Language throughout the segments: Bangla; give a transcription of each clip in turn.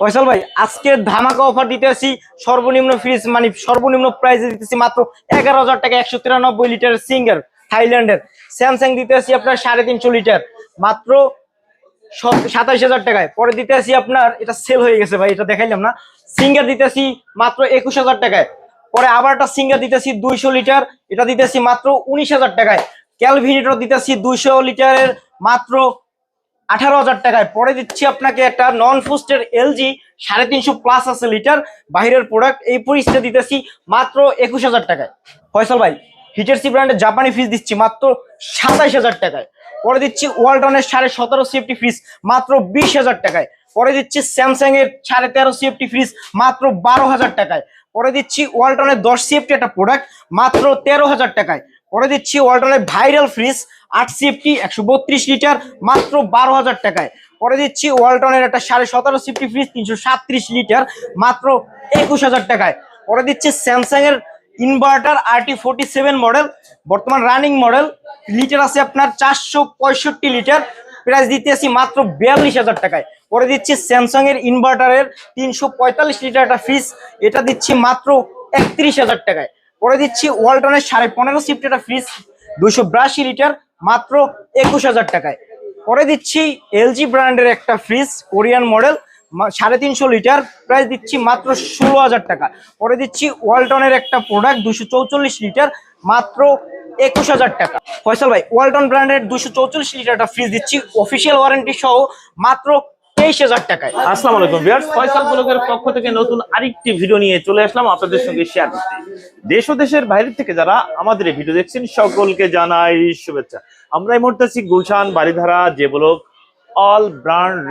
ফয়সাল ভাই, আজকে ধামাকা অফার দিতে আসি, সর্বনিম্ন ফ্রিজ মানে সর্বনিম্ন প্রাইসে দিতেছি মাত্র এগারো হাজার টাকা, একশো তিরানব্বই লিটার সিঙ্গার থাইল্যান্ডের স্যামসাং দিতে আসি আপনার সাড়ে তিনশো লিটার মাত্র সাতাইশ হাজার টাকায়। পরে দিতে আসি আপনার, এটা সেল হয়ে গেছে ভাই, এটা দেখাইলাম না। সিঙ্গার দিতেছি মাত্র একুশ হাজার টাকায়। পরে আবার একটা সিঙ্গার দিতেছি দুইশো লিটার এটা দিতেছি মাত্র উনিশ হাজার টাকায়। ক্যালভিনেটর দিতেছি দুইশো লিটারের মাত্র আঠারো হাজার টাকায়। পরে দিচ্ছি আপনাকে একটা নন ফুস্টের এলজি সাড়ে তিনশো প্লাস আছে লিটার বাইরের প্রোডাক্ট এই পরিস্থিতি দিতেছি মাত্র একুশ হাজার টাকায়। ফয়সাল ভাই হিটারসি ব্র্যান্ডের জাপানি ফ্রিজ দিচ্ছি মাত্র সাতাইশ হাজার টাকায়। পরে দিচ্ছি ওয়ালটনের সাড়ে সতেরো সিএফটি ফ্রিজ মাত্র বিশ হাজার টাকায়। পরে দিচ্ছি স্যামসাং এর সাড়ে তেরো সিএফটি ফ্রিজ মাত্র বারো হাজার টাকায়। পরে দিচ্ছি ওয়ালটনের দশ সিএফটি একটা প্রোডাক্ট মাত্র তেরো হাজার টাকায়। পরে দিচ্ছি ওয়ালটনের ভাইরাল ফ্রিজ, আট সিএফটি একশো বত্রিশ লিটার, মাত্র বারো হাজার টাকায়। পরে দিচ্ছি ওয়ালটনের একটা সাড়ে সতেরো সিফটি ফ্রিজ, তিনশো সাতত্রিশ লিটার, মাত্র একুশ হাজার টাকায়। পরে দিচ্ছি স্যামসাং এর inverter RT forty seven model বর্তমান রানিং মডেল লিটার আছে আপনার চারশো পঁয়ষট্টি লিটার প্রাইস দিতে আসি মাত্র বিয়াল্লিশ হাজার টাকায়। পরে দিচ্ছি স্যামসাং এর ইনভার্টারের তিনশো পঁয়তাল্লিশ লিটার একটা ফ্রিজ এটা দিচ্ছি মাত্র একত্রিশ হাজার টাকায়। পরে দিচ্ছি ওয়ালটনের সাড়ে পনেরো সিফট একটা ফ্রিজ দুশো বিরাশি লিটার মাত্র একুশ হাজার টাকায়। পরে দিচ্ছি এলজি ব্র্যান্ডের একটা ফ্রিজ কোরিয়ান মডেল সাড়ে তিনশো লিটার প্রাইস দিচ্ছি মাত্র ষোলো হাজার টাকা। পরে দিচ্ছি ওয়ালটনের একটা প্রোডাক্ট দুশো চৌচল্লিশ লিটার মাত্র একুশ হাজার টাকা। ফয়সাল ভাই, ওয়ালটন ব্র্যান্ডের দুশো চৌচল্লিশ লিটার একটা ফ্রিজ দিচ্ছি অফিসিয়াল ওয়ারেন্টি সহ মাত্র তেইশ হাজার টাকায়। আসসালাম আলাইকুম পক্ষ থেকে নতুন আরেকটি ভিডিও নিয়ে চলে আসলাম আপনাদের সঙ্গে শেয়ার দেশ ও দেশের বাইরে থেকে যারা আমাদের ভিডিও দেখছেন, সকলকে শুভেচ্ছা। আমরা গুলশান যে অল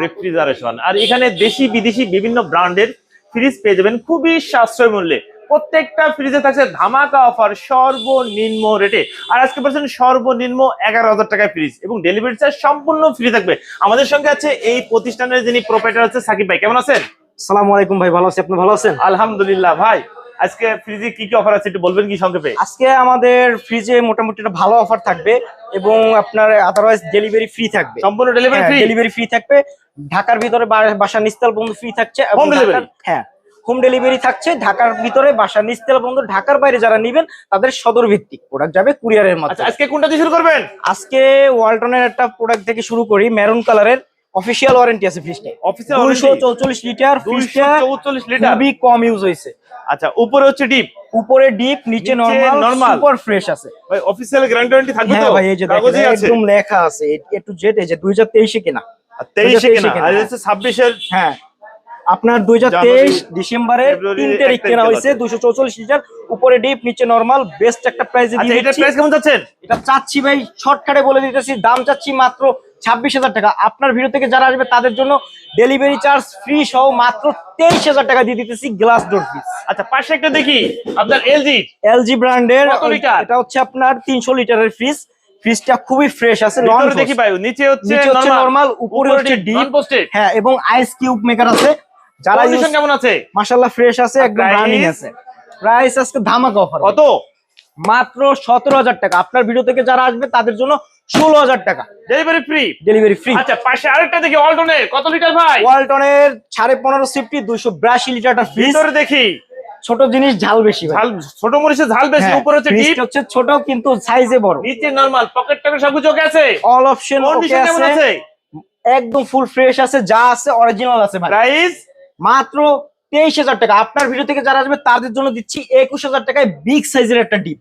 রেফ্রিজারেশন। আর এখানে দেশি বিদেশি বিভিন্ন ব্র্যান্ডের ফ্রিজ পেয়ে যাবেন খুবই সাশ্রয় মূল্যে। প্রত্যেকটা ফ্রিজে থাকছে ধামাকা অফার সর্বনিম্ন রেটে আর আজকে পাচ্ছেন সর্বনিম্ন এগারো হাজার টাকায় ফ্রিজ এবং ডেলিভারি চার্জ সম্পূর্ণ ফ্রি থাকবে। আমাদের সঙ্গে আছে এই প্রতিষ্ঠানের যিনি প্রোপাইটার আছে সাকিব ভাই। কেমন আছেন? সালাম আলাইকুম ভাই ভালো আছি। আপনি ভালো আছেন? আলহামদুলিল্লাহ ভাই আজকে ফ্রিজে কি কি অফার আছে একটু বলবেন কি সংক্ষেপে? আজকে আমাদের ফ্রিজে মোটামুটি একটা ভালো অফার থাকবে এবং আপনার আদারওয়াইজ ডেলিভারি ফ্রি থাকবে। সম্পূর্ণ ডেলিভারি ফ্রি ডেলিভারি ফ্রি থাকবে। ঢাকার ভিতরে বা- বাসা নিস্তাল বন্ধু ফ্রি থাকছে? ঢাকার- হ্যাঁ। হোম ডেলিভারি থাকছে ঢাকার ভিতরে বাসা নিস্তাল বন্ধু ঢাকার বাইরে যারা নিবেন তাদের সদর ভিত্তিক প্রোডাক্ট যাবে কুরিয়ারের আচ্ছা মাধ্যমে আজকে কোনটা দিয়ে শুরু করবেন? আজকে ওয়ালটনের একটা প্রোডাক্ট থেকে শুরু করি মেরুন কালারের অফিসিয়াল ওয়ারেন্টি আছে ফ্রিজটা অফিসিয়াল দুইশো চৌচল্লিশ লিটার ফ্রিজটা চৌচল্লিশ লিটার? খুবই কম ইউজ হয়েছে। আচ্ছা উপরে হচ্ছে ডিপ উপরে ডিপ নিচে নরমাল। সুপার ফ্রেশ আছে। ভাই অফিসিয়াল গ্যারান্টি ওয়ারেন্টি থাকবে তো? হ্যাঁ ভাই এই যে কাগজে আছে? একদম লেখা আছে এ টু জেড এই যে দুই হাজার তেইশে কেনা। আর 23 এ কেনা? আর হচ্ছে 26 এর হ্যাঁ। আপনার দুই হাজার তেইশ ডিসেম্বরের তিন তারিখ কেনা হয়েছে। দুশো চৌচল্লিশ লিটার উপরে ডিপ নিচে নরমাল বেস্ট একটা প্রাইসে আচ্ছা প্রাইস কেমন যাচ্ছেন? এটা চাচ্ছি ভাই শর্টকাটে বলে দিতেছি দাম চাচ্ছি মাত্র ছাব্বিশ হাজার টাকা। আপনার ভিডিও থেকে যারা আসবে তাদের জন্য ডেলিভারি চার্জ ফ্রি সহ মাত্র তেইশ হাজার টাকা দিয়ে দিতেছি গ্লাস ডোর ফিস আচ্ছা পাশে একটা দেখি আপনার এলজি এলজি ব্র্যান্ডের? এটা হচ্ছে আপনার তিনশো লিটারের ফ্রিজ ফ্রিজটা খুবই ফ্রেশ আছে নন দেখি ভাই নিচে হচ্ছে নরমাল উপরে হচ্ছে ডিপ হ্যাঁ এবং আইস কিউব মেকার আছে। যারা কন্ডিশন কেমন আছে? মাশাল্লাহ ফ্রেশ আছে একদম? রানিং আছে। প্রাইস আজকে ধামাকা অফার কত? মাত্র সতেরো হাজার টাকা। আপনার ভিডিও থেকে যারা আসবে তাদের জন্য ষোলো হাজার টাকা। ডেলিভারি ফ্রি ডেলিভারি ফ্রি আচ্ছা পাশে আরেকটা দেখি অল্টনের কত লিটার ভাই? ওয়ালটনের সাড়ে পনেরো সিফটি দুইশো বিরাশি লিটারটা ভিতরে দেখি। ছোট জিনিস ঝাল বেশি ঝাল ছোট মরিচের ঝাল বেশি হ্যাঁ, উপরে হচ্ছে ডিপ হচ্ছে ছোট কিন্তু সাইজে বড়। নিচে নরমাল পকেট টকেট সবকিছু ওকে আছে? অল অপশন আছে। আছে? একদম ফুল ফ্রেশ আছে যা আছে অরিজিনাল আছে ভাই। প্রাইস মাত্র তেইশ হাজার টাকা। আপনার ভিডিও থেকে যারা আসবে তাদের জন্য দিচ্ছি একুশ হাজার টাকায় বিগ সাইজের একটা ডিপ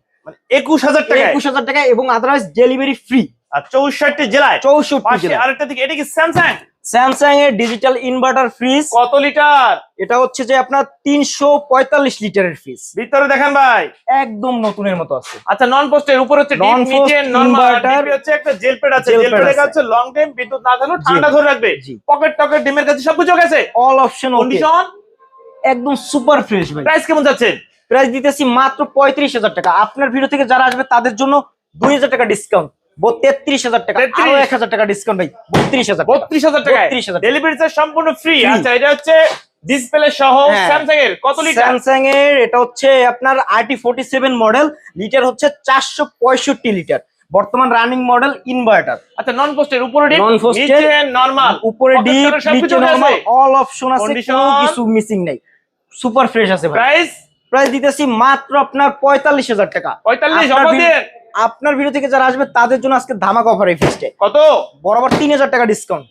একুশ হাজার টাকা একুশ হাজার টাকা এবং আদারওয়াইজ ডেলিভারি ফ্রি আর চৌষট্টি জেলায়? চৌষট্টি আরেকটা দিকে এটা কি স্যামসাং স্যামসাং এর ডিজিটাল ইনভার্টার ফ্রিজ কত লিটার এটা হচ্ছে যে আপনার তিনশো পঁয়তাল্লিশ লিটারের ফ্রিজ ভিতরে দেখেন ভাই। একদম নতুনের মতো আছে। আচ্ছা নন পোস্টের উপর হচ্ছে নরমাল inverter, হচ্ছে একটা জেল প্যাড আছে। Gel pad. হচ্ছে লং টাইম বিদ্যুৎ না থাকলেও ঠান্ডা ধরে রাখবে। পকেট টকেট ডিমের কাছে সবকিছু আছে অল অপশন কন্ডিশন একদম সুপার ফ্রেশ ভাই। প্রাইস কেমন যাচ্ছে? প্রাইস দিতেছি মাত্র পঁয়ত্রিশ হাজার টাকা। আপনার ভিডিও থেকে যারা আসবে তাদের জন্য দুই হাজার টাকা ডিসকাউন্ট তেত্রিশ হাজার টাকা এক হাজার টাকা ডিসকাউন্ট ভাই বত্রিশ হাজার বত্রিশ হাজার টাকা 32,000 টাকা। ডেলিভারি চার্জ সম্পূর্ণ ফ্রি আচ্ছা এটা হচ্ছে ডিসপ্লে সহ হ্যাঁ। স্যামসাং এর কত লিটার স্যামসাং এর এটা হচ্ছে আপনার মডেল লিটার হচ্ছে চারশো পঁয়ষট্টি লিটার বর্তমান রানিং মডেল ইনভার্টার আচ্ছা নন পোস্টের উপরে ডিপ Non নিচে নরমাল উপরে ডিপ নিচে নরমাল অল অপশন আছে? কোনো কিছু মিসিং নেই। সুপার ফ্রেশ আছে ভাই। প্রাইস প্রাইস দিতেছি মাত্র আপনার পঁয়তাল্লিশ হাজার টাকা। 45 আপনার অফার ভিডিও- দিয়ে আপনার ভিডিও থেকে যারা আসবে তাদের জন্য আজকে ধামাক অফার এই ফিস্টে কত? বরাবর তিন হাজার টাকা ডিসকাউন্ট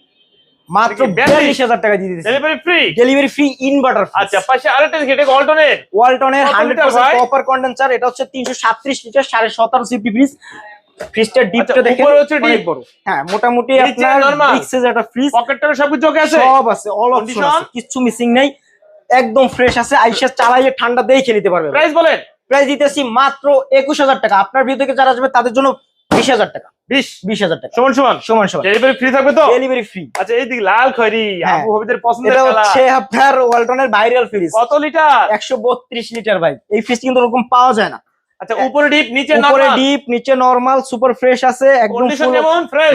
মাত্র এটা কি 42 বিয়াল্লিশ হাজার টাকা দিয়ে দিচ্ছি। Delivery free delivery free inverter আচ্ছা পাশে আরেকটা দেখি এটা অল্টারনেট ওয়ালটনের হান্ড্রেড লিটার কপার কন্ডেন্সার এটা হচ্ছে তিনশো লিটার সাড়ে সতেরো সিপি ফ্রিজ ডিপটা আচ্ছা, দেখেন হচ্ছে অনেক বড়। হ্যাঁ মোটামুটি আপনার? একটা ফ্রিজ আছে? সব আছে অল অপশন আছে কিচ্ছু মিসিং নাই। একদম ফ্রেশ আছে আইসা চালাইয়ে ঠান্ডা দেখে নিতে পারবে। প্রাইস বলেন। প্রাইস দিতেছি মাত্র একুশ হাজার টাকা। আপনার ভিডিও থেকে যারা আসবে তাদের জন্য বিশ হাজার টাকা। 20 বিশ হাজার টাকা। সমান সমান? সমান সমান। ডেলিভারি ফ্রি থাকবে তো? ডেলিভারি ফ্রি আচ্ছা এইদিকে লাল খয়রি হ্যাঁ। আবু হবিদের পছন্দের এটা হচ্ছে আপনার ওয়ালটনের ভাইরাল ফ্রিজ কত লিটার একশো বত্রিশ লিটার ভাই। এই ফ্রিজ কিন্তু ওরকম পাওয়া যায় না। আচ্ছা উপরে ডিপ নিচে উপরে ডিপ নিচে নরমাল সুপার ফ্রেশ আছে একদম কন্ডিশন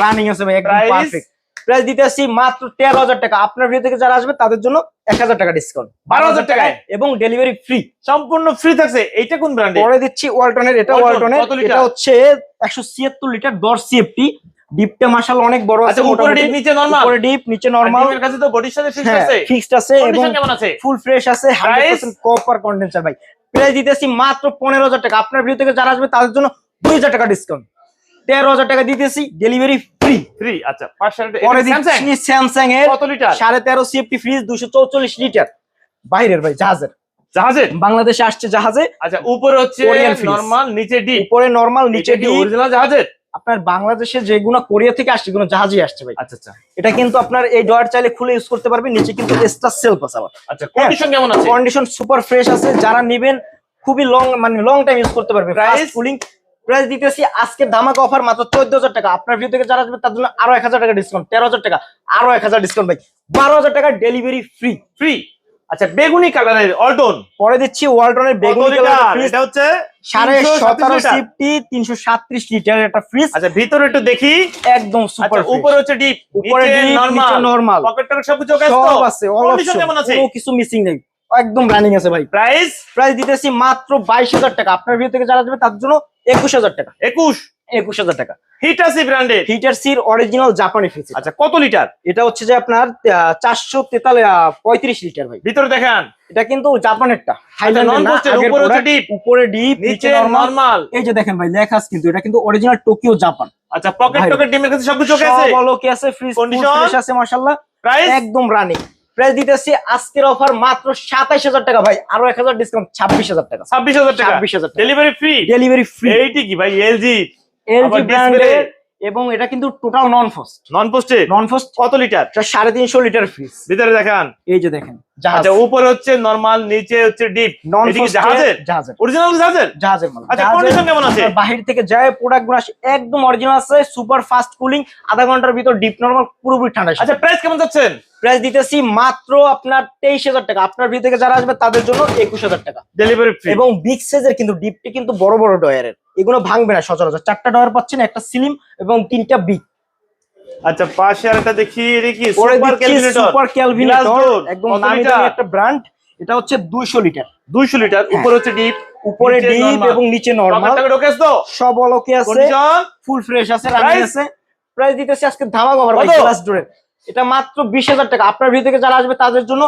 রানিং আছে ভাই একদম পারফেক্ট প্রাইস দিতেছি মাত্র তেরো হাজার টাকা। আপনার ভিডিও থেকে যারা আসবে তাদের জন্য এক হাজার টাকা ডিসকাউন্ট 12,000 টাকায়? এবং ডেলিভারি ফ্রি সম্পূর্ণ ফ্রি থাকছে। এইটা কোন ব্র্যান্ডের পরে দিচ্ছি ওয়ালটনের এটা ওয়ালটনের? এটা হচ্ছে একশো ছিয়াত্তর লিটার দশ সিএফটি ডিপটা মাসাল অনেক বড় আছে আচ্ছা উপরে মোটামুটি। ডিপ নিচে নরমাল উপরে ডিপ নিচে নরমাল ডিমের কাছে তো বডির সাথে ফিক্স হ্যাঁ আছে? ফিক্সড আছে এবং কেমন আছে? ফুল ফ্রেশ আছে হান্ড্রেড পার্সেন্ট কপার কন্ডেন্সার ভাই। প্রাইস দিতেছি মাত্র পনেরো হাজার টাকা। আপনার ভিডিও থেকে যারা আসবে তাদের জন্য দুই হাজার টাকা ডিসকাউন্ট তেরো হাজার টাকা দিতেছি ডেলিভারি ফ্রি ফ্রি আচ্ছা পাঁচশো পরে স্যামসাং দিচ্ছি স্যামসাং এর কত লিটার সাড়ে তেরো সিএফটি ফ্রিজ দুশো চৌচল্লিশ লিটার বাইরের ভাই জাহাজের। জাহাজের? বাংলাদেশে আসছে জাহাজে। আচ্ছা উপরে হচ্ছে নরমাল নিচে ডিপ উপরে নরমাল নিচে অরিজিনাল জাহাজের? আপনার বাংলাদেশে যেগুলো কোরিয়া থেকে আসছে এগুলো জাহাজে আসছে ভাই। আচ্ছা আচ্ছা। এটা কিন্তু আপনার এই ডয়ার চাইলে খুলে ইউজ করতে পারবেন নিচে কিন্তু এক্সট্রা সেলফ আছে আবার আচ্ছা কন্ডিশন কেমন আছে? কন্ডিশন সুপার ফ্রেশ আছে। যারা নেবেন খুবই লং মানে লং টাইম ইউজ করতে পারবে? প্রাইস কুলিং প্রাইস দিতেছি আজকে ধামাকা অফার মাত্র চোদ্দ হাজার টাকা। আপনার ভিউ থেকে যারা আসবে তার জন্য আরও এক হাজার টাকা ডিসকাউন্ট তেরো হাজার টাকা আরও এক হাজার ডিসকাউন্ট ভাই। বারো হাজার টাকা ডেলিভারি ফ্রি ফ্রি আচ্ছা বেগুনি কালারের অল্টন পরে দিচ্ছি ওয়ালটনের বেগুনি কালার এটা হচ্ছে সাড়ে 337 সতেরো লিটার। সিফটি তিনশো সাতত্রিশ লিটার একটা ফ্রিজ আচ্ছা ভিতরে একটু দেখি। একদম সুপার আচ্ছা উপরে হচ্ছে ডিপ উপরে normal। পকেট টকেট সব আছে all কন্ডিশন কেমন আছে? কোনো কিছু মিসিং নেই। একদম রানিং আছে ভাই। প্রাইস প্রাইস দিতেছি মাত্র বাইশ হাজার টাকা। আপনার ভিউ থেকে যারা আসবে তার জন্য একুশ হাজার টাকা। 21 একুশ হাজার টাকা। হিটাসি ব্র্যান্ডের অরিজিনাল জাপানি ফ্রিজ আচ্ছা কত লিটার এটা হচ্ছে যে আপনার চারশো তেতালে পঁয়ত্রিশ লিটার ভাই। ভিতরে দেখান। এটা কিন্তু জাপানেরটা আচ্ছা উপরে ডিপ নিচে নরমাল এই যে দেখেন ভাই কিন্তু এটা কিন্তু অরিজিনাল টোকিও জাপান আচ্ছা পকেট টকেট ডিমের কাছে সবকিছু ওকে আছে? সব আছে ফ্রিজ? আছে মাশাআল্লাহ। প্রাইস একদম রানিং প্রাইস দিতেছি আজকের অফার মাত্র সাতাইশ হাজার টাকা ভাই। আরও এক হাজার ডিসকাউন্ট ছাব্বিশ হাজার টাকা। 26000 টাকা? ছাব্বিশ হাজার টাকা। ডেলিভারি ফ্রি ডেলিভারি ফ্রি এইটি কি ভাই এলজি এলজি ব্র্যান্ডের। এবং এটা কিন্তু total non frost non posted non frost কত লিটার সাড়ে তিনশো লিটার ফ্রিজ ভিতরে দেখান। এই যে দেখেন আচ্ছা উপরে হচ্ছে নরমাল নিচে হচ্ছে ডিপ নন জাহাজের? জাহাজের। অরিজিনাল জাহাজের? জাহাজের মাল। আচ্ছা কন্ডিশন কেমন আছে? বাহির থেকে যায় প্রোডাক্টগুলো একদম অরিজিনাল আছে সুপার ফাস্ট কুলিং আধা ঘণ্টার ভিতর ডিপ নরমাল পুরোপুরি ঠান্ডা আচ্ছা প্রাইস কেমন যাচ্ছেন? প্রাইস দিতেছি মাত্র আপনার তেইশ হাজার টাকা। আপনার ভিতর থেকে যারা আসবে তাদের জন্য একুশ হাজার টাকা। ডেলিভারি ফ্রি এবং বিগ সাইজের কিন্তু ডিপটি কিন্তু বড় বড় ডয়ারের এগুলো ভাঙবে না সচরাচর। চারটা ডয়ার পাচ্ছেন একটা সিলিম এবং তিনটা বিগ। আচ্ছা পাশে আরেকটা দেখি এটা কি সুপার ক্যালকুলেটর সুপার ক্যালভিনেটর একদম নামি দামি একটা ব্র্যান্ড এটা হচ্ছে 200 লিটার। 200 লিটার উপরে হচ্ছে ডিপ উপরে ডিপ এবং নিচে নরমাল সব অলোকে আছে ফুল ফ্রেশ আছে রানিং? আছে। প্রাইস দিতেছি আজকে ধামাক অফার ভাই কত? গ্লাস ডোরের এটা মাত্র 20000 টাকা। আপনার থেকে যারা আসবে তাদের জন্য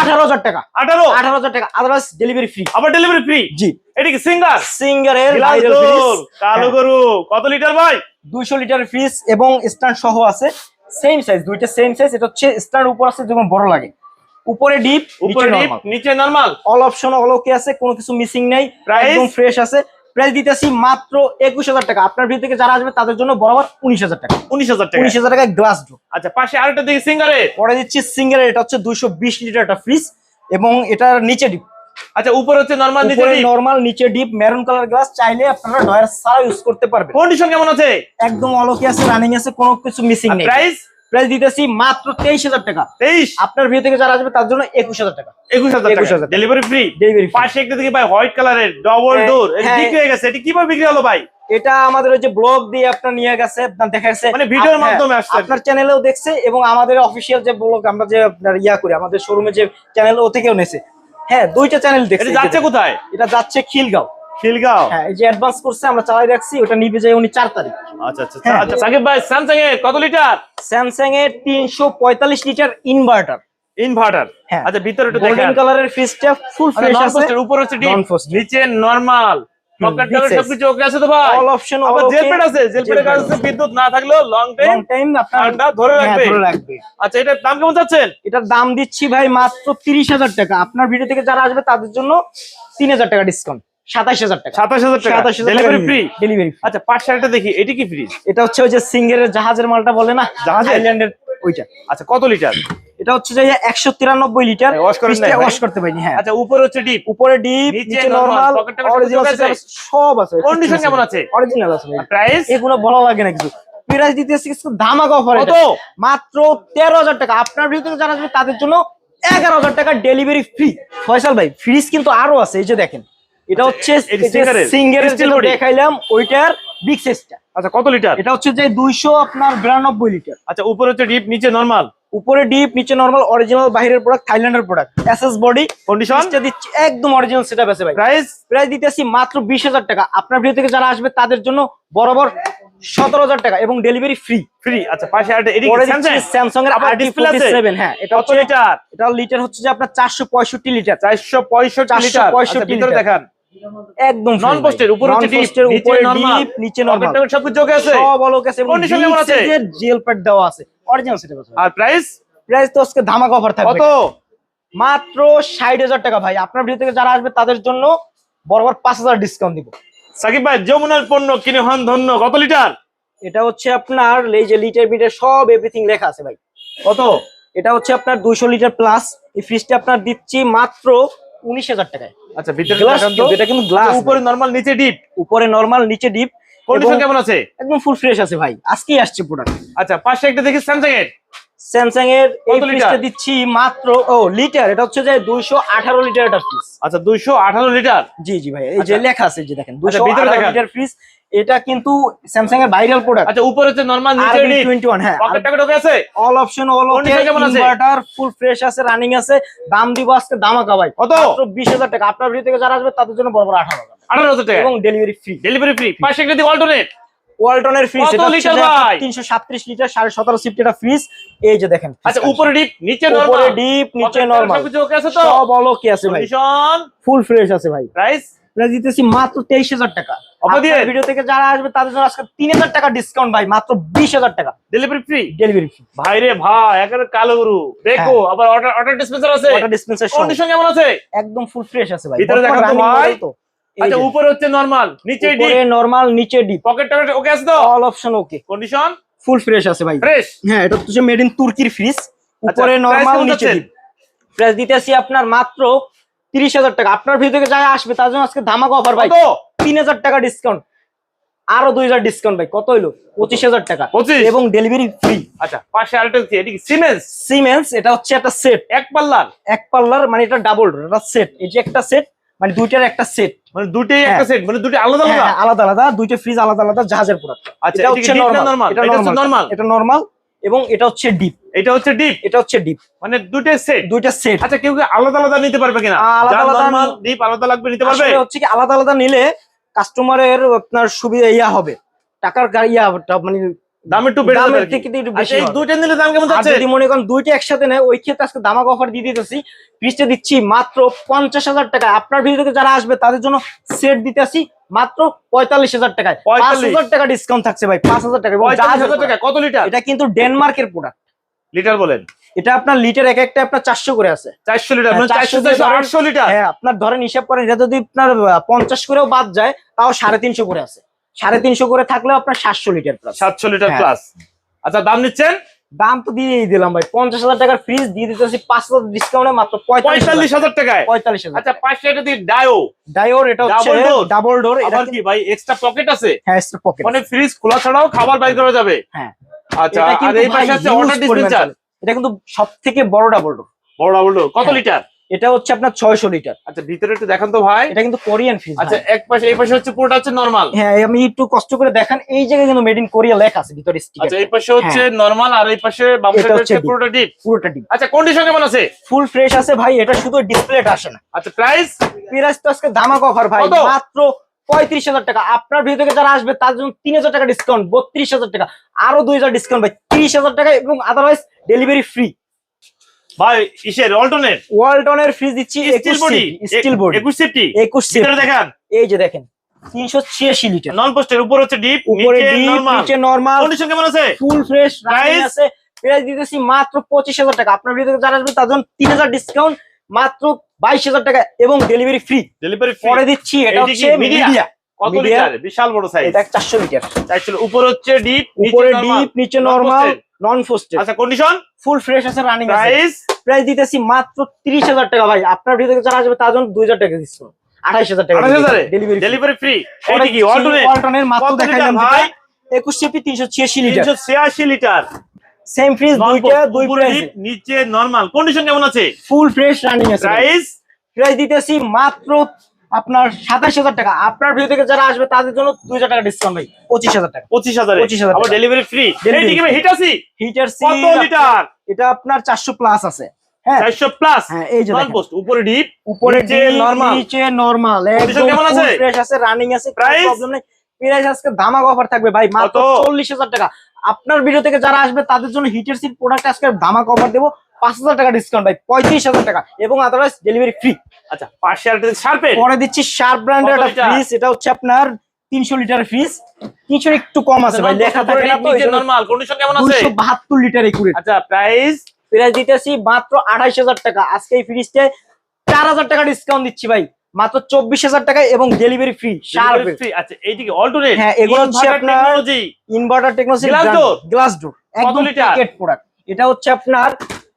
18000 টাকা। 18 18000 টাকা। আদারওয়াইজ ডেলিভারি ফ্রি আবার ডেলিভারি ফ্রি জি। এটা কি সিঙ্গার সিঙ্গারের গ্লাস ভাইরাল ডোর কালো হ্যাঁ। গরু। কত লিটার ভাই? 200 লিটার ফ্রিজ এবং স্ট্যান্ড সহ আছে। সেম সাইজ দুইটা সেম সাইজ এটা হচ্ছে স্ট্যান্ড উপর আছে যেমন বড় লাগে। উপরে ডিপ উপরে ডিপ নিচে normal all option all okay আছে কোনো কিছু মিসিং নাই? একদম ফ্রেশ আছে। প্রাইস দিতেছি মাত্র একুশ হাজার টাকা। আপনার ভিউ থেকে যারা আসবে তাদের জন্য বরাবর উনিশ হাজার টাকা। 19000 টাকা। উনিশ হাজার টাকা গ্লাস ডো আচ্ছা পাশে আরেকটা দেখি সিঙ্গারে পরে দিচ্ছি সিঙ্গেল এটা হচ্ছে দুইশো বিশ লিটার একটা ফ্রিজ এবং এটার নিচে ডিপ আচ্ছা উপরে হচ্ছে নরমাল নিচে ডিপ নরমাল নিচে ডিপ মেরুন কালার গ্লাস চাইলে আপনারা ডয়ার ছাড়া ইউজ করতে পারবেন। কন্ডিশন কেমন আছে? একদম অলকি আছে রানিং আছে কোনো কিছু মিসিং নেই। প্রাইস প্রাইস দিতেছি মাত্র তেইশ হাজার টাকা। 23 আপনার ভিউ থেকে যারা আসবে তার জন্য একুশ হাজার টাকা। 21000 টাকা। 21,000 ডেলিভারি ফ্রি ডেলিভারি পাশে একটা দেখি ভাই হোয়াইট কালারের ডবল ডোর। বিক্রি হয়ে গেছে। এটা কীভাবে বিক্রি হলো ভাই? এটা আমাদের ওই যে ব্লগ দিয়ে আপনার নিয়ে গেছে আপনার দেখা গেছে মানে ভিডিওর হ্যাঁ, মাধ্যমে আসছে। আপনার চ্যানেলেও দেখছে এবং আমাদের অফিসিয়াল যে ব্লগ আমরা যে আপনার ইয়া করি আমাদের শোরুমে যে চ্যানেল ও থেকেও নেছে। হ্যাঁ দুইটা চ্যানেল দেখছে যাচ্ছে কোথায়? এটা যাচ্ছে খিলগাঁও। খিলগাঁও হ্যাঁ এই যে অ্যাডভান্স করছে আমরা চালাই রাখছি ওটা নিবে যাই উনি চার তারিখ। আচ্ছা আচ্ছা হ্যাঁ। আচ্ছা সাকিব ভাই স্যামসাং এর কত লিটার? স্যামসাং এর তিনশো পঁয়তাল্লিশ লিটার ইনভার্টার ইনভার্টার হ্যাঁ। আচ্ছা ভিতরে একটু গোল্ডেন দেখেন। কালারের ফ্রিজটা ফুল ফ্রেশ আছে। উপর হচ্ছে ডিপ নিচে নরমাল হ্যাঁ, রাখবে। আচ্ছা এটার দাম কেমন চাচ্ছেন? এটার দাম দিচ্ছি ভাই মাত্র তিরিশ হাজার টাকা। আপনার ভিডিও থেকে যারা আসবে তাদের জন্য তিন হাজার টাকা ডিসকাউন্ট সাতাশ হাজার টাকা। সাতাশ হাজার টাকা? ডেলিভারি ফ্রি ডেলিভারি আচ্ছা শাড়িটা দেখি এটি কি এটা হচ্ছে ওই যে সিঙ্গের জাহাজের মালটা বলে না? জাহাজের? থাইল্যান্ডের ওইটা। আচ্ছা কত লিটার এটা হচ্ছে যে একশো তিরানব্বই লিটার? ওয়াশ করতে পারিনি হ্যাঁ। আচ্ছা উপরে হচ্ছে ডিপ উপরে ডিপ নিচে নিচে নরমাল অরিজিনাল সব আছে? সব কেমন আছে? অরিজিনাল আছে প্রাইস এগুলো লাগে না কিছু। প্রাইস দিতেছি কিছু ধামাকা অফার কত? মাত্র তেরো হাজার টাকা। আপনার ভিতরে যারা আসবে তাদের জন্য এগারো হাজার টাকা ডেলিভারি ফ্রি ফয়সাল ভাই ফ্রিজ কিন্তু আরও আছে এই যে দেখেন। এটা হচ্ছে এটা এর? সিঙ্গের Steel body? দেখাইলাম ওইটার বিগ সাইজটা আচ্ছা কত লিটার? এটা হচ্ছে যে দুইশো আপনার বিরানব্বই লিটার। আচ্ছা উপরে হচ্ছে ডিপ নিচে নরমাল উপরে ডিপ নিচে নরমাল অরিজিনাল বাইরের প্রোডাক্ট থাইল্যান্ডের প্রোডাক্ট এসএস বডি কন্ডিশন দিচ্ছি একদম অরিজিনাল সেটআপ আছে ভাই। প্রাইস প্রাইস দিতেছি মাত্র বিশ হাজার টাকা। আপনার ভিডিও থেকে যারা আসবে তাদের জন্য বরাবর সতেরো হাজার টাকা এবং ডেলিভারি ফ্রি ফ্রি আচ্ছা পাশে আর এটি পরে স্যামসাং স্যামসাং এর আরটি display আছে? সেভেন হ্যাঁ এটা হচ্ছে লিটার? এটা লিটার হচ্ছে যে আপনার চারশো পঁয়ষট্টি লিটার। চারশো পঁয়ষট্টি লিটার। 465 আচ্ছা, ভিতরে লিটার। দেখান। একদম নন পোস্টের উপরে হচ্ছে ডিপ উপরে নরমাল নিচে নরমাল সব কিছু ওকে আছে? সব আলোক আছে Condition কেমন আছে? জেল প্যাড দেওয়া আছে। অরিজিনাল আছে আর প্রাইস প্রাইস তো আজকে ধামাকা অফার থাকবে। কত? মাত্র ষাট হাজার টাকা ভাই। আপনার ভিডিও থেকে যারা আসবে তাদের জন্য বরাবর পাঁচ হাজার ডিসকাউন্ট দিব। সাকিব ভাই যমুনার পণ্য কিনে হন ধন্য। কত লিটার? এটা হচ্ছে আপনার এই যে লিটার বিটার সব এভরিথিং লেখা আছে ভাই। কত? এটা হচ্ছে আপনার দুইশো লিটার প্লাস এই ফ্রিজটা আপনার দিচ্ছি মাত্র উনিশ হাজার টাকায়। আচ্ছা ভিতরে গ্লাস দেখান তো। এটা কিন্তু গ্লাস উপরে নরমাল নিচে ডিপ উপরে নরমাল নিচে ডিপ কন্ডিশন কেমন আছে? একদম ফুল ফ্রেশ আছে ভাই। আজকেই আসছে প্রোডাক্ট আচ্ছা পাশে একটা দেখি স্যামসাং এর স্যামসাং এর এই ফ্রিজটা লিটার? দিচ্ছি মাত্র ও লিটার এটা হচ্ছে যে দুইশো আঠারো লিটার একটা ফ্রিজ আচ্ছা দুইশো আঠারো লিটার জি জি ভাই এই যে আচ্ছা। লেখা আছে যে দেখেন আচ্ছা, দুইশো ভিতরে আঠারো দেখান। লিটার ফ্রিজ এটা কিন্তু স্যামসাং এর ভাইরাল প্রোডাক্ট আচ্ছা উপরে হচ্ছে নরমাল নিচে আরবি ডিপ টোয়েন্টি ওয়ান হ্যাঁ। পকেট টকেট ওকে আছে? All option all okay? Inverter full fresh আছে রানিং আছে। দাম দিব আজকে দামাকা ভাই। কত? মাত্র বিশ হাজার টাকা। আপনার ভিডিও থেকে যারা আসবে তাদের জন্য বরাবর আঠারো হাজার। আঠারো হাজার টাকা। এবং ডেলিভারি ফ্রি ডেলিভারি ফ্রি পাশে একটা দিকে অল্টারনেট ওয়ালটনের ফ্রিজ কত লিটার ভাই? তিনশো সাত্রিশ লিটার সাড়ে সতেরো সিফট একটা ফ্রিজ এই যে দেখেন আচ্ছা উপরে ডিপ নিচে উপরে ডিপ নিচে নরমাল সবকিছু ওকে আছে তো? সব অলো কি আছে ভাই। ফুল ফ্রেশ আছে ভাই। প্রাইস দিতেছি মাত্র তেইশ হাজার টাকা। ভিডিও থেকে যারা আসবে তাদের জন্য আজকে তিন হাজার টাকা ডিসকাউন্ট ভাই মাত্র বিশ হাজার টাকা। ডেলিভারি ফ্রি ডেলিভারি ফ্রি ভাই রে ভাই একেবারে কালো গরু। দেখো হ্যাঁ। আবার অর্ডার অর্ডার ডিসপেন্সার আছে? ওয়াটার ডিসপেন্সার কন্ডিশন কেমন আছে? একদম ফুল ফ্রেশ আছে ভাই। ভিতরে তো ভাই। আচ্ছা উপরে হচ্ছে নরমাল নিচে ডিপ উপরে নরমাল নিচে ডিপ পকেট টকেট ওকে আছে তো? All option okay condition full fresh আছে ভাই। ফ্রেশ হ্যাঁ এটা হচ্ছে মেড ইন তুর্কির ফ্রিজ উপরে নরমাল নিচে? ডিপ প্রাইস দিতেছি আপনার মাত্র তিরিশ হাজার টাকা। আপনার ভিডিও থেকে যারা আসবে তার জন্য আজকে ধামাকা অফার ভাই। তিন হাজার টাকা ডিসকাউন্ট আরও দুই হাজার ডিসকাউন্ট ভাই। কত হইল? পঁচিশ হাজার টাকা। 25? এবং ডেলিভারি ফ্রি আচ্ছা পাশে আরেকটা কি সিমেন্স সিমেন্স এটা হচ্ছে একটা সেট এক পাল্লার? এক পাল্লার মানে এটা ডাবল এটা সেট এই যে একটা সেট মানে দুইটার একটা সেট মানে দুটেই একটা হ্যাঁ। সেট মানে দুটি আলাদা আলাদা? আলাদা আলাদা দুইটা ফ্রিজ আলাদা আলাদা জাহাজের প্রোডাক্ট আচ্ছা এটা হচ্ছে নরমাল এটা নরমাল এটা নরমাল এবং এটা হচ্ছে ডিপ এটা হচ্ছে ডিপ এটা হচ্ছে ডিপ মানে দুটো সেট দুইটা সেট আচ্ছা কেউ কি আলাদা আলাদা নিতে পারবে কিনা? আলাদা আলাদা ডিপ আলাদা লাগবে নিতে পারবে? হচ্ছে কি আলাদা আলাদা নিলে কাস্টমারের আপনার সুবিধা ইয়া হবে। টাকার ইয়া মানে দাম একটু বেড়ে যাবে আচ্ছা বেশি এই দুইটা নিলে দাম কেমন যাচ্ছে? যদি মনে করেন দুইটা একসাথে নেয় ওই ক্ষেত্রে আজকে দামাক অফার দিয়ে দিতেছি। দিচ্ছি মাত্র পঞ্চাশ হাজার টাকা আপনার যারা আসবে তাদের জন্য সেট দিতেছি মাত্র পঁয়তাল্লিশ হাজার টাকায়। পাঁচ 45 হাজার টাকা ডিসকাউন্ট থাকছে ভাই টাকা। কত লিটার এটা কিন্তু ডেনমার্কের প্রোডাক্ট লিটার বলেন। এটা আপনার লিটার এক একটা আপনার চারশো করে আছে। চারশো লিটার হ্যাঁ, মানে চারশো 400 চারশো ধরেন। আটশো লিটার হ্যাঁ আপনার ধরেন হিসাব করেন এটা যদি আপনার পঞ্চাশ করেও বাদ যায় তাও সাড়ে তিনশো করে আছে। সাড়ে তিনশো করে থাকলেও আপনার সাতশো লিটার প্লাস সাতশো লিটার হ্যাঁ। প্লাস আচ্ছা দাম নিচ্ছেন? দাম তো দিয়েই দিলাম ভাই। পঞ্চাশ হাজার টাকার ফ্রিজ দিয়ে দিতেছি পাঁচ হাজার ডিসকাউন্টে মাত্র পঁয়তাল্লিশ হাজার টাকায়? পঁয়তাল্লিশ হাজার আচ্ছা পাঁচশো এটা দিয়ে ডায়ো ডায়োর এটা হচ্ছে? ডাবল ডোর এটা আবার কি? ভাই এক্সট্রা পকেট আছে? হ্যাঁ পকেট মানে ফ্রিজ খোলা ছাড়াও খাবার বাইর করা যাবে? হ্যাঁ। আচ্ছা এটা আর কিন্তু এই পাশে আছে পরিমাণ ডিসপেন্সার এটা কিন্তু সব থেকে বড় ডাবল ডোর বড় ডাবল ডোর কত হ্যাঁ। লিটার এটা হচ্ছে আপনার ছয়শো লিটার। আচ্ছা ভিতরে একটু দেখান তো ভাই। এটা কিন্তু কোরিয়ান ফ্রিজ আচ্ছা এক পাশে এই পাশে হচ্ছে পুরোটা হচ্ছে নরমাল হ্যাঁ আমি একটু কষ্ট করে দেখান এই জায়গায় কিন্তু মেড ইন কোরিয়া লেখা আছে ভিতরে স্টিকার আচ্ছা এই পাশে হচ্ছে নরমাল আর এই পাশে বাম সাইডে হচ্ছে হচ্ছে পুরোটা ডিপ পুরোটা ডিপ। আচ্ছা কন্ডিশন কেমন আছে? ফুল ফ্রেশ আছে ভাই এটা শুধু ডিসপ্লেটা আসে না। আচ্ছা প্রাইস প্রাইস তো আজকে ধামাক অফার ভাই মাত্র পঁয়ত্রিশ হাজার টাকা। আপনার ভিডিও থেকে যারা আসবে তার জন্য তিন হাজার টাকা ডিসকাউন্ট বত্রিশ হাজার টাকা। আরও দুই হাজার ডিসকাউন্ট ভাই তিরিশ হাজার টাকা এবং আদারওয়াইজ ডেলিভারি ফ্রি ভাই ইসের অল্টনেট ওয়ালটনের ফ্রিজ দিচ্ছি স্টিল বডি স্টিল বডি একুশ সেফটি একুশ ভিতরে দেখান। এই যে দেখেন তিনশো ছিয়াশি লিটার নন পোস্টের উপর হচ্ছে ডিপ উপরে ডিপ নরমাল নিচে নরমাল কন্ডিশন কেমন আছে? Full fresh Price? আছে। প্রাইস দিতেছি মাত্র পঁচিশ হাজার টাকা। আপনার ভিডিও যারা আসবে তার জন্য তিন হাজার ডিসকাউন্ট মাত্র বাইশ হাজার টাকা এবং ডেলিভারি ফ্রি ডেলিভারি পরে দিচ্ছি এটা হচ্ছে মিডিয়া কত লিটার বিশাল বড় সাইজ এটা লিটার চাইছিল উপর হচ্ছে ডিপ উপরে ডিপ নিচে নরমাল নন ফোস্টেড আচ্ছা কন্ডিশন ফুল ফ্রেশ আছে রানিং আছে। প্রাইস প্রাইস দিতেছি মাত্র তিরিশ হাজার টাকা ভাই। আপনার ভিডিও থেকে যারা আসবে তার জন্য দুই হাজার টাকা ডিসকাউন্ট আঠাইশ হাজার টাকা আঠাশ হাজারে? ডেলিভারি ডেলিভারি ফ্রি এইটা কি অল্টনেট অল্টনের মাত্র দেখাইলাম ভাই? একুশ চেপি তিনশো ছিয়াশি লিটার। তিনশো ছিয়াশি লিটার। সেম ফ্রিজ দুইটা দুই প্রাইস নিচে নরমাল কন্ডিশন কেমন আছে? ফুল ফ্রেশ রানিং আছে প্রাইস প্রাইস দিতেছি মাত্র আপনার সাতাশ হাজার টাকা। আপনার ভিডিও থেকে যারা আসবে তাদের জন্য দুই হাজার টাকা ডিসকাউন্ট ভাই। পঁচিশ হাজার টাকা। পঁচিশ হাজার 25,000 আবার টাকা। ডেলিভারি ফ্রি Delivery এইদিকে হিট আছে হিটার কত লিটার এটা আপনার চারশো প্লাস আছে। হাজার আপনার ভিডিও থেকে যারা আসবে তাদের জন্য হিটার সিট প্রোডাক্ট আজকে ধামাক অফার দেবো। পাঁচ হাজার টাকা ডিসকাউন্ট ভাই পঁয়ত্রিশ হাজার টাকা। এবং আদারওয়াইজ ডেলিভারি ফ্রি আচ্ছা শার্পের পরে দিচ্ছি শার্প ব্র্যান্ডের একটা ফ্রিজ এটা হচ্ছে আপনার তিনশো লিটার ফ্রিজ তিনশো একটু কম আছে ভাই লেখা থাকে নরমাল কন্ডিশন কেমন আছে? দুশো বাহাত্তর লিটার একুরেট আচ্ছা প্রাইস প্রাইস দিতেছি মাত্র আঠাইশ হাজার টাকা। আজকে এই ফ্রিজটা চার হাজার টাকা ডিসকাউন্ট দিচ্ছি ভাই। মাত্র চব্বিশ হাজার টাকা এবং ডেলিভারি ফ্রি শার্প ফ্রি আচ্ছা এইদিকে হ্যাঁ, এগুলো হচ্ছে আপনার- inverter technology Glass door? Glass door একদম লিটার? প্রোডাক্ট এটা হচ্ছে আপনার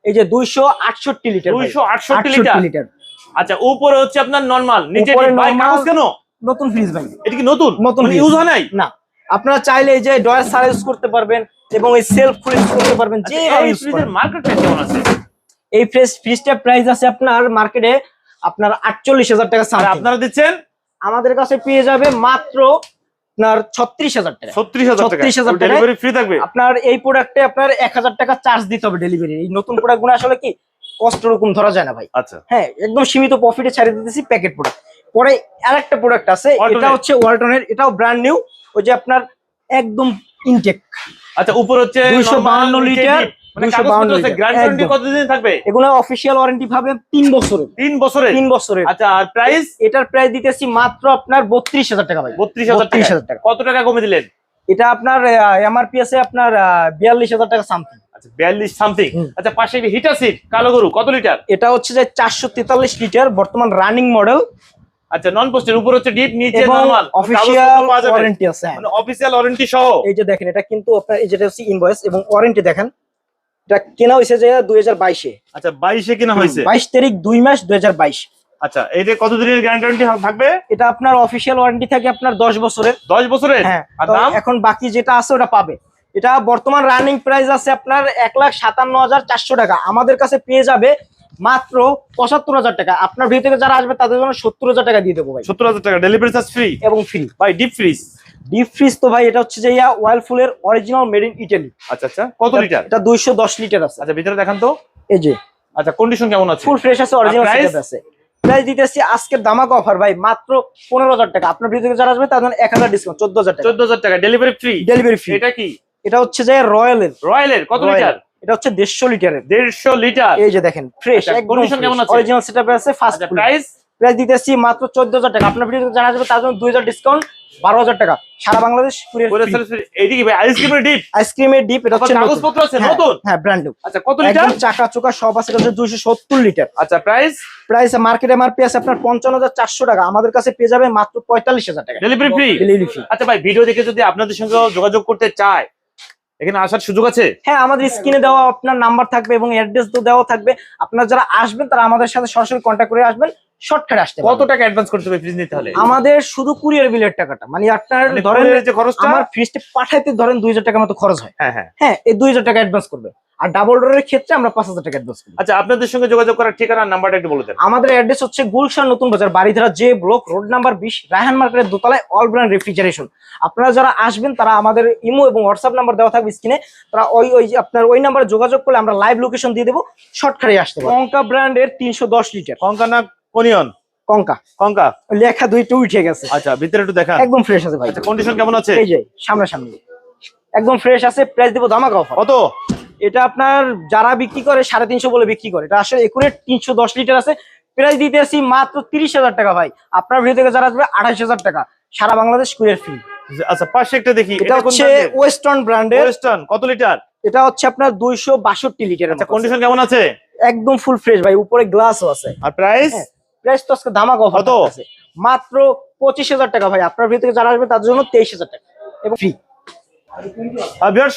এই যে দুইশো আটষট্টি লিটার ভাই। 268 লিটার? লিটার। আচ্ছা উপরে হচ্ছে আপনার নরমাল নিচে ভাই কাগজ কেন? নতুন ফ্রিজ ভাই। এটা কি নতুন? নতুন ইউজ হয় নাই? না। আপনারা চাইলে এই যে ডয়ার সার ইউজ করতে পারবেন এবং এই সেলফ ইউজ করতে পারবেন যে আচ্ছা, এই ফ্রিজের মার্কেট প্রাইস কেমন আছে? এই ফ্রেশ ফ্রিজটার প্রাইস আছে আপনার মার্কেটে আপনার আটচল্লিশ হাজার টাকা আর something। আপনারা দিচ্ছেন? আমাদের কাছে পেয়ে যাবে মাত্র আপনার ছত্রিশ হাজার টাকা। ছত্রিশ হাজার 36,000 টাকায়। ডেলিভারি ফ্রি থাকবে? আপনার এই প্রোডাক্টে আপনার এক হাজার টাকা চার্জ দিতে হবে ডেলিভারি এই নতুন প্রোডাক্টগুলো আসলে কি কষ্ট রকম ধরা যায় না ভাই। আচ্ছা। হ্যাঁ একদম সীমিত প্রফিটে ছাড়িয়ে দিতেছি প্যাকেট প্রোডাক্ট পরে আরেকটা প্রোডাক্ট আছে এটা হচ্ছে ওয়ালটনের এটাও ব্র্যান্ড নিউ ওই যে আপনার একদম ইনটেক আচ্ছা উপর হচ্ছে 252 লিটার, 252 লিটার, থাকবে? এগুলো অফিসিয়াল ওয়ারেন্টি তিন বছরের। তিন বছরের? তিন বছরের। আচ্ছা আর প্রাইস এটার প্রাইস দিতেছি মাত্র আপনার বত্রিশ হাজার টাকা ভাই। বত্রিশ হাজার 32,000 টাকা। কত টাকা কমে দিলেন? এটা আপনার এমআরপি আছে আপনার বিয়াল্লিশ হাজার টাকা সামথিং আচ্ছা বিয়াল্লিশ সামথিং আচ্ছা পাশে হিটার সিট কালো গরু কত লিটার? এটা হচ্ছে যে চারশো তেতাল্লিশ লিটার বর্তমান রানিং মডেল আচ্ছা নন পোস্টের উপর হচ্ছে ডিপ নিচে নরমাল অফিসিয়াল ওয়ারেন্টি আছে হ্যাঁ। মানে অফিসিয়াল ওয়ারেন্টি সহ। এই যে দেখেন এটা কিন্তু আপনার এই যেটা হচ্ছে ইনভয়েস এবং ওয়ারেন্টি দেখেন। এটা কেনা হয়েছে যে দুই হাজার বাইশে। আচ্ছা বাইশে কিনা হয়েছে? বাইশ তারিখ দুই মাস দুই হাজার বাইশ। আচ্ছা এটা কত দিনের গ্যারান্টি থাকবে? এটা আপনার অফিসিয়াল ওয়ারেন্টি থাকে আপনার দশ বছরের। দশ বছরের? হ্যাঁ এখন বাকি যেটা আছে ওটা পাবে। এটা বর্তমান রানিং প্রাইস আছে আপনার এক লাখ সাতান্ন হাজার চারশো টাকা। আমাদের কাছে পেয়ে যাবে মাত্র পঁচাত্তর হাজার টাকা। আপনার ভিতরে থেকে যারা আসবে তাদের জন্য সত্তর হাজার টাকা দিয়ে দেবো ভাই। সত্তর হাজার টাকা। ডেলিভারি চার্জ ফ্রি এবং ফ্রি ভাই ডিপ ফ্রিজ ডিপ ফ্রিজ তো ভাই এটা হচ্ছে যে ইয়া ওয়াইলফুলের অরিজিনাল মেড ইন ইটালি আচ্ছা আচ্ছা। কত লিটার এটা দুইশো দশ লিটার আছে। আচ্ছা ভিতরে দেখান তো। এই যে। আচ্ছা কন্ডিশন কেমন আছে? ফুল ফ্রেশ আছে অরিজিনাল? সেটআপ আছে। প্রাইস দিতেছি আজকের দামাক অফার ভাই মাত্র পনেরো হাজার টাকা। আপনার ভিতরে যারা আসবে তাদের এক হাজার ডিসকাউন্ট চোদ্দ হাজার টাকা। চোদ্দ হাজার টাকা ডেলিভারি ফ্রি ডেলিভারি ফ্রি এটা কি? এটা হচ্ছে যে রয়্যালের। রয়্যালের কত লিটার এটা হচ্ছে দেড়শো লিটারের দেড়শো লিটার এই যে দেখেন ফ্রেশ আচ্ছা, condition কেমন আছে? অরিজিনাল সেটআপ আছে ফার্স্ট আচ্ছা প্রাইস প্রাইস দিতেছি মাত্র চোদ্দ হাজার টাকা। আপনার ভিডিও জানা যাবে তার জন্য দুই হাজার ডিসকাউন্ট বারো হাজার টাকা। সারা বাংলাদেশ আইসক্রিমের ডিপ এটা হচ্ছে কাগজপত্র আছে হ্যাঁ, নতুন? হ্যাঁ ব্র্যান্ড আচ্ছা কত লিটার চাকা চোকা সব আছে এটা দুইশো সত্তর লিটার আচ্ছা প্রাইস প্রাইস মার্কেট এমআরপি আছে আপনার পঞ্চান্ন হাজার চারশো টাকা। আমাদের কাছে পেয়ে যাবে মাত্র পঁয়তাল্লিশ হাজার টাকা। ডেলিভারি ফ্রি ডেলিভারি ফ্রি আচ্ছা ভাই ভিডিও দেখে যদি আপনাদের সঙ্গে যোগাযোগ করতে চায় এখানে আসার সুযোগ আছে? হ্যাঁ আমাদের স্ক্রিনে দেওয়া আপনার নাম্বার থাকবে এবং অ্যাড্রেস তো দেওয়া থাকবে। আপনারা যারা আসবেন তারা আমাদের সাথে সরাসরি কন্ট্যাক্ট করে আসবেন শর্টকাটে আসতে কত টাকা অ্যাডভান্স করতে হবে ফ্রিজ নিতে হলে? আমাদের শুধু কুরিয়ার বিলের টাকাটা। মানে আপনার মানে ধরেন courier এর যে খরচটা? আমার ফ্রিজটা পাঠাইতে ধরেন দুই হাজার টাকার মতো খরচ হয়। হ্যাঁ হ্যাঁ। হ্যাঁ এই দুই হাজার টাকা অ্যাডভান্স করবে। আর ডাবল ডোরের ক্ষেত্রে আমরা পাঁচ হাজার টাকা অ্যাডভান্স আচ্ছা আপনাদের সঙ্গে যোগাযোগ করার ঠিকানা নাম্বারটা একটু বলে দেন। আমাদের অ্যাড্রেস হচ্ছে গুলশান নতুন বাজার বাড়িধারা যে ব্লক রোড নাম্বার বিশ রায়হান মার্কেটের দোতলায় অল ব্র্যান্ড রেফ্রিজারেশন আপনারা যারা আসবেন তারা আমাদের ইমো এবং হোয়াটসঅ্যাপ নাম্বার দেওয়া থাকবে স্ক্রিনে। তারা ওই ওই আপনার ওই নাম্বারে যোগাযোগ করলে আমরা লাইভ লোকেশন দিয়ে দেবো শর্টকাটে আসতে পারব। কঙ্কা ব্র্যান্ডের তিনশো দশ লিটার কঙ্কানা কোনিয়ন? কঙ্কা। কঙ্কা? লেখা দুইটা উঠে গেছে। আচ্ছা ভিতরে একটু দেখান। একদম ফ্রেশ আছে ভাই। আচ্ছা কন্ডিশন কেমন আছে? এই যে সামনাসামনি। একদম ফ্রেশ আছে প্রাইস দিব ধামাকা অফার কত? এটা আপনার যারা বিক্রি করে সাড়ে তিনশো বলে বিক্রি করে। এটা আসলে একুরেট তিনশো দশ লিটার আছে। প্রাইস দিতে আসি মাত্র তিরিশ হাজার টাকা ভাই। আপনার ভিডিও থেকে যারা আসবে আঠাশ হাজার টাকা। সারা বাংলাদেশ কুরিয়ার ফ্রি। আচ্ছা পাশে একটা দেখি। এটা হচ্ছে ওয়েস্টার্ন ব্র্যান্ডের ওয়েস্টার্ন কত লিটার? এটা হচ্ছে আপনার দুইশো বাষট্টি লিটার আচ্ছা কন্ডিশন কেমন আছে? একদম ফুল ফ্রেশ ভাই উপরে গ্লাসও আছে। আর প্রাইস হ্যাঁ। প্রাইস তো আজকে ধামাকা অফার কত? আছে। মাত্র পঁচিশ হাজার টাকা ভাই। আপনার ভিতরে থেকে যারা আসবে তাদের জন্য তেইশ হাজার টাকা। এবং ফ্রি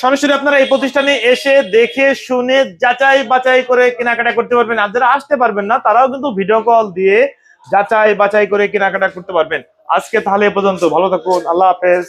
সরাসরি আপনারা এই প্রতিষ্ঠানে এসে দেখে শুনে যাচাই বাছাই করে কেনাকাটা করতে পারবেন। আর যারা আসতে পারবেন না, তারাও কিন্তু ভিডিও কল দিয়ে যাচাই বাছাই করে কেনাকাটা করতে পারবেন। আজকে তাহলে এ পর্যন্ত। ভালো থাকুন। আল্লাহ হাফেজ।